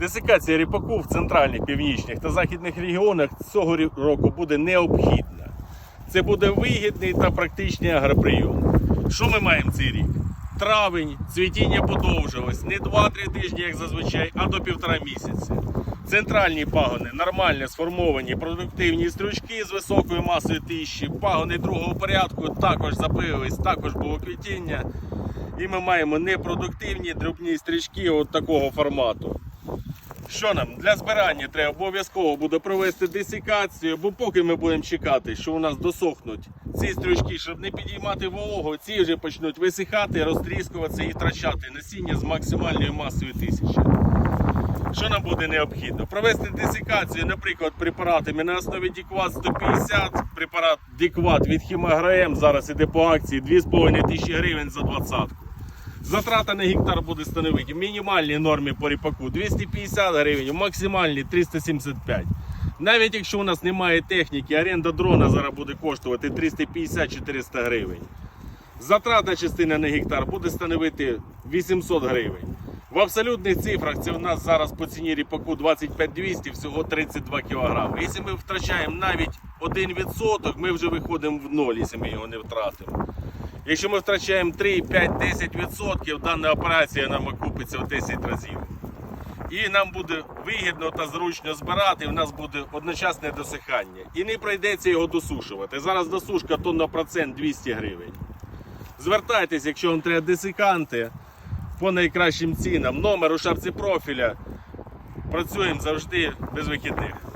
Десикація ріпаку в центральних, північних та західних регіонах цього року буде необхідна. Це буде вигідний та практичний агроприйом. Що ми маємо цей рік? Травень, цвітіння подовжилось не 2-3 тижні, як зазвичай, а до півтора місяця. Центральні пагони нормально сформовані продуктивні стручки з високою масою тиші. Пагони другого порядку також запились, також було квітіння. І ми маємо непродуктивні дрібні стрічки от такого формату. Що нам для збирання треба обов'язково буде провести десикацію, бо поки ми будемо чекати, що у нас досохнуть ці стрючки, щоб не підіймати вологу, ці вже почнуть висихати, розтріскуватися і втрачати насіння з максимальною масою тисячі. Що нам буде необхідно? Провести десикацію, наприклад, препаратами на основі Дікват 150, препарат Дікват від Хімаграем зараз іде по акції 2,5 тисячі гривень за двадцятку. Затрата на гектар буде становити в мінімальній нормі по ріпаку 250 гривень, в максимальній 375. Навіть якщо у нас немає техніки, оренда дрона зараз буде коштувати 350-400 гривень. Затратна частина на гектар буде становити 800 гривень. В абсолютних цифрах це у нас зараз по ціні ріпаку 25-200, всього 32 кг. Якщо ми втрачаємо навіть 1%, ми вже виходимо в ноль, якщо ми його не втратимо. Якщо ми втрачаємо 3, 5, 10%, дана операція нам окупиться в 10 разів. І нам буде вигідно та зручно збирати, і в нас буде одночасне досихання. І не прийдеться його досушувати. Зараз досушка тонна процент 200 гривень. Звертайтесь, якщо вам треба десиканти по найкращим цінам. Номер у шапці профіля. Працюємо завжди без вихідних.